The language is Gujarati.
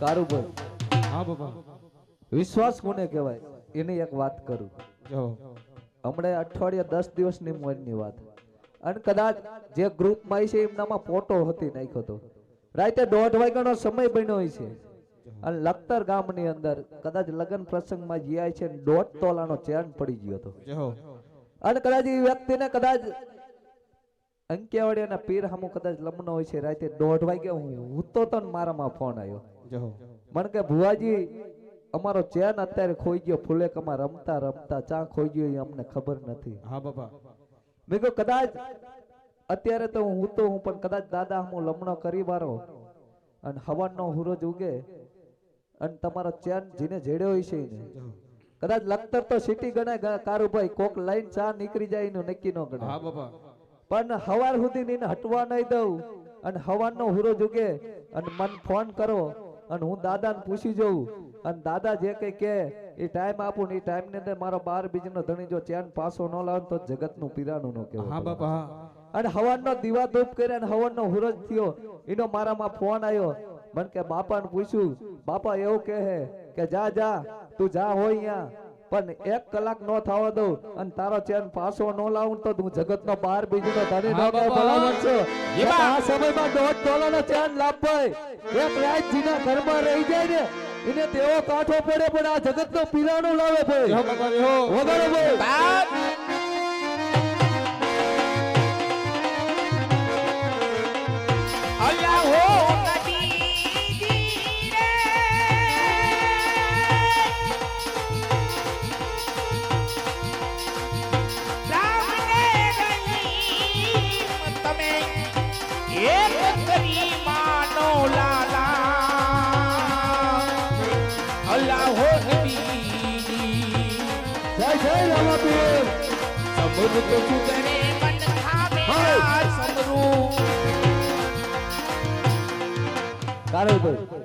કારુભાઈ હા બાબા. વિશ્વાસ કોને કહેવાય? એની એક વાત કરું. જો. હમણાં અઠવાડિયા દસ દિવસની મોજની વાત. અને કદાચ જે ગ્રુપમાં છે એમનામાં ફોટો હતી નાખ્યો હતો રાતે દોઢ વાગ્યાનો સમય બન્યો હોય છે. અને લખતર ગામની અંદર કદાચ લગ્ન પ્રસંગમાં જ્યાં છે દોઢ તોલાનો ચેન પડી ગયો હતો. અને કદાચ એ વ્યક્તિને કદાચ અંક્યાવાડિયાના પીર હામો કદાચ લમનો હોય છે રાતે દોઢ વાગે હું તો મારામાં ફોન આવ્યો મને કે ભુવાજી અમારો ચેન અત્યારે ખોઈ ગયો ફુલેકમાં રમતા રમતા ચા ખોઈ ગયો એ અમને ખબર નથી. હા બાપા. મેં કહ્યું કદાચ અત્યારે તો હું તો હું પણ કદાચ દાદા હું લમણો કરી મારો અને હવનનો હુરોજ ઉગે અને તમારો ચેન જીને જેડ્યો છે ને. કદાચ લખતર તો સિટી ગણાય કારુભાઈ કોક લાઈન ચા નીકળી જાય નું નક્કી ન હા ગણાય બાપા. પણ હવાર સુધી એને હટવા નહીં દઉં અને હવારનો હુરો જુગે અને મન ફોન કરો અને હું દાદાને પૂછી જોઉં. અને દાદા જે કઈ કે એ ટાઈમ આપું ને એ ટાઈમની અંદર મારો બાર બીજનો ધણી જો ચેન પાસો ન લાવે ને તો જગતનું પીરાનું ન હા કહેવાય બાપા હા. અને હવનનો દીવા ધૂપ કર્યા અને હવનનો હુરજ થયો. એનો મારામાં ફોન આવ્યો. મને કે બાપાને પૂછ્યું બાપા એવું કહે કે જા જા તું જા હોય અહીંયા. પણ એક કલાક નો થવા દઉં અને તારો ચેન પાછો નો લાવું તો તું જગતનો બાર બીજનો ધણી ન હા, કહે બાપા. ભલામણ છો. આ સમયમાં દોઢ તોલાનો ચેન લાભ ભાઈ એક ઘર ઘરમાં રહી જાય ને એને તેવો કાઠો પડે પણ આ જગતનો પીરાણું લાવે ભાઈ. જો વગાડો ભાઈ. નબીજી જય જય રામાપીર સમૃદ્ધ સુગરે મન થામે સમરૂ કારણભાઈ